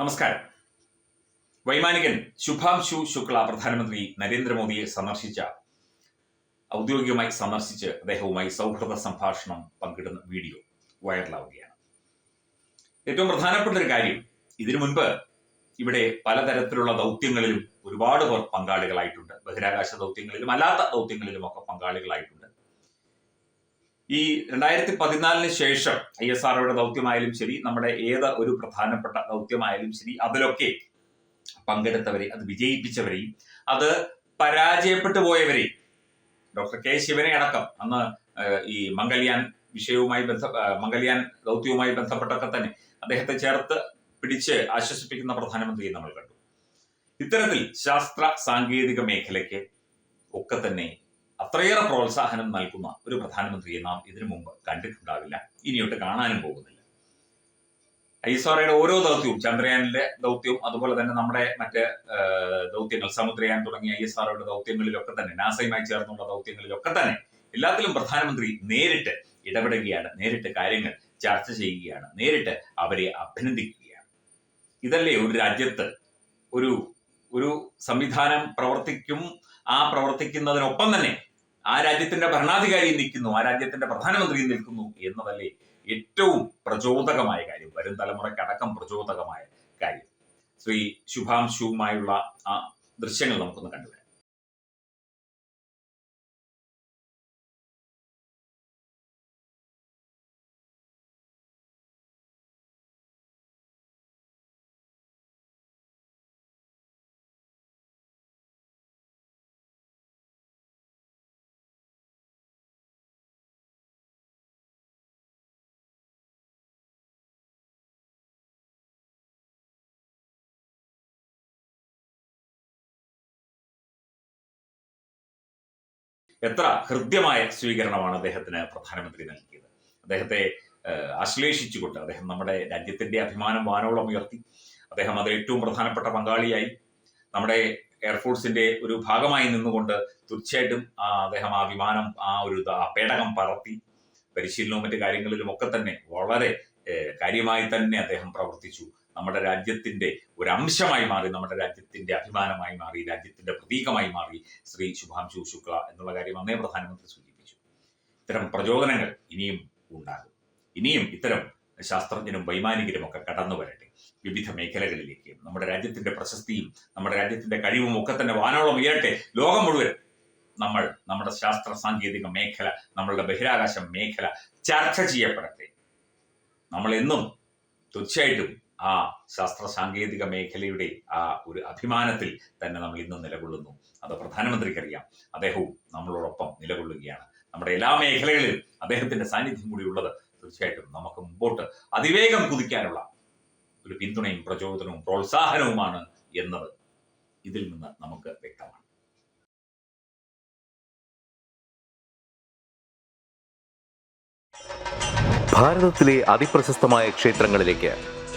നമസ്കാരം. വൈമാനികൻ ശുഭാംശു ശുക്ല പ്രധാനമന്ത്രി നരേന്ദ്രമോദിയെ സന്ദർശിച്ച ഔദ്യോഗികമായി സന്ദർശിച്ച് അദ്ദേഹവുമായി സൗഹൃദ സംഭാഷണം പങ്കിടുന്ന വീഡിയോ വൈറലാവുകയാണ്. ഏറ്റവും പ്രധാനപ്പെട്ട ഒരു കാര്യം ഇതിനു മുൻപ് ഇവിടെ പലതരത്തിലുള്ള ദൗത്യങ്ങളിലും ഒരുപാട് പേർ പങ്കാളികളായിട്ടുണ്ട്. ബഹിരാകാശ ദൗത്യങ്ങളിലും അല്ലാത്ത ദൗത്യങ്ങളിലും ഒക്കെ പങ്കാളികളായിട്ടുണ്ട്. ഈ രണ്ടായിരത്തി പതിനാലിന് ശേഷം ഐ എസ് ആർഒയുടെ ദൗത്യമായാലും ശരി നമ്മുടെ ഏത് ഒരു പ്രധാനപ്പെട്ട ദൗത്യമായാലും ശരി അതിലൊക്കെ പങ്കെടുത്തവരെ അത് വിജയിപ്പിച്ചവരെയും അത് പരാജയപ്പെട്ടു പോയവരെയും ഡോക്ടർ കെ ശിവനെ അടക്കം അന്ന് ഈ മംഗൾയാൻ വിഷയവുമായി ബന്ധ മംഗൾയാൻ ദൗത്യവുമായി ബന്ധപ്പെട്ടൊക്കെ തന്നെ അദ്ദേഹത്തെ ചേർത്ത് പിടിച്ച് ആശ്വസിപ്പിക്കുന്ന പ്രധാനമന്ത്രിയെ നമ്മൾ കണ്ടു. ഇത്തരത്തിൽ ശാസ്ത്ര സാങ്കേതിക മേഖലയ്ക്ക് ഒക്കെ തന്നെ അത്രയേറെ പ്രോത്സാഹനം നൽകുന്ന ഒരു പ്രധാനമന്ത്രിയെ നാം ഇതിനു മുമ്പ് കണ്ടിട്ടുണ്ടാവില്ല. ഇനിയൊട്ട് കാണാനും പോകുന്നില്ല. ഐസോറയുടെ ഓരോ ദൗത്യവും ചന്ദ്രയാനിലെ ദൗത്യവും അതുപോലെ തന്നെ നമ്മുടെ മറ്റ് ദൗത്യങ്ങൾ സമുദ്രയാൻ തുടങ്ങിയ ഐ എസ് ആർഒയുടെ ദൗത്യങ്ങളിലൊക്കെ തന്നെ നാസയുമായി ചേർന്നുള്ള ദൗത്യങ്ങളിലൊക്കെ തന്നെ എല്ലാത്തിലും പ്രധാനമന്ത്രി നേരിട്ട് ഇടപെടുകയാണ് നേരിട്ട് കാര്യങ്ങൾ ചർച്ച ചെയ്യുകയാണ് നേരിട്ട് അവരെ അഭിനന്ദിക്കുകയാണ്. ഇതല്ലേ ഒരു രാജ്യത്ത് ഒരു ഒരു സംവിധാനം പ്രവർത്തിക്കും ആ പ്രവർത്തിക്കുന്നതിനൊപ്പം തന്നെ ആ രാജ്യത്തിന്റെ ഭരണാധികാരി നിൽക്കുന്നു ആ രാജ്യത്തിന്റെ പ്രധാനമന്ത്രി നിൽക്കുന്നു എന്നതല്ലേ ഏറ്റവും പ്രചോദകമായ കാര്യം വരും തലമുറയ്ക്കടക്കം പ്രചോദകമായ കാര്യം. ശ്രീ ശുഭാംശുവുമായുള്ള ആ ദൃശ്യങ്ങൾ നമുക്കൊന്ന് കണ്ടുവരാം. എത്ര ഹൃദ്യമായ സ്വീകരണമാണ് അദ്ദേഹത്തിന് പ്രധാനമന്ത്രി നൽകിയത്. അദ്ദേഹത്തെ ആശ്ലേഷിച്ചുകൊണ്ട് അദ്ദേഹം നമ്മുടെ രാജ്യത്തിന്റെ അഭിമാനം വാനോളം ഉയർത്തി. അദ്ദേഹം അത് ഏറ്റവും പ്രധാനപ്പെട്ട പങ്കാളിയായി. നമ്മുടെ എയർഫോഴ്സിന്റെ ഒരു ഭാഗമായി നിന്നുകൊണ്ട് തീർച്ചയായിട്ടും അദ്ദേഹം ആ വിമാനം ആ ഒരു പേടകം പറത്തി. പരിശീലനവും മറ്റു കാര്യങ്ങളിലും ഒക്കെ തന്നെ വളരെ കാര്യമായി തന്നെ അദ്ദേഹം പ്രവർത്തിച്ചു. നമ്മുടെ രാജ്യത്തിന്റെ ഒരു അംശമായി മാറി നമ്മുടെ രാജ്യത്തിന്റെ അഭിമാനമായി മാറി രാജ്യത്തിന്റെ പ്രതീകമായി മാറി ശ്രീ ശുഭാംശു ശുക്ല എന്നുള്ള കാര്യം അന്നേ പ്രധാനമന്ത്രി സൂചിപ്പിച്ചു. ഇത്തരം പ്രചോദനങ്ങൾ ഇനിയും ഉണ്ടാകും. ഇനിയും ഇത്തരം ശാസ്ത്രജ്ഞരും വൈമാനികരും ഒക്കെ കടന്നു വരട്ടെ വിവിധ മേഖലകളിലേക്ക്. നമ്മുടെ രാജ്യത്തിന്റെ പ്രശസ്തിയും നമ്മുടെ രാജ്യത്തിന്റെ കഴിവും ഒക്കെ തന്നെ വാനോളം ഉയരട്ടെ. ലോകം മുഴുവൻ നമ്മൾ നമ്മുടെ ശാസ്ത്ര സാങ്കേതിക മേഖല നമ്മളുടെ ബഹിരാകാശ മേഖല ചർച്ച ചെയ്യപ്പെടട്ടെ. നമ്മൾ എന്നും തീർച്ചയായിട്ടും ആ ശാസ്ത്ര സാങ്കേതിക മേഖലയുടെ ആ ഒരു അഭിമാനത്തിൽ തന്നെ നമ്മൾ ഇന്ന് നിലകൊള്ളുന്നു. അത് പ്രധാനമന്ത്രിക്കറിയാം. അദ്ദേഹവും നമ്മളോടൊപ്പം നിലകൊള്ളുകയാണ്. നമ്മുടെ എല്ലാ മേഖലകളിലും അദ്ദേഹത്തിന്റെ സാന്നിധ്യം കൂടി ഉള്ളത് തീർച്ചയായിട്ടും നമുക്ക് മുമ്പോട്ട് അതിവേഗം കുതിക്കാനുള്ള ഒരു പിന്തുണയും പ്രചോദനവും പ്രോത്സാഹനവുമാണ് എന്നത് ഇതിൽ നിന്ന് നമുക്ക് വ്യക്തമാണ്. ഭാരതത്തിലെ അതിപ്രശസ്തമായ ക്ഷേത്രങ്ങളിലേക്ക്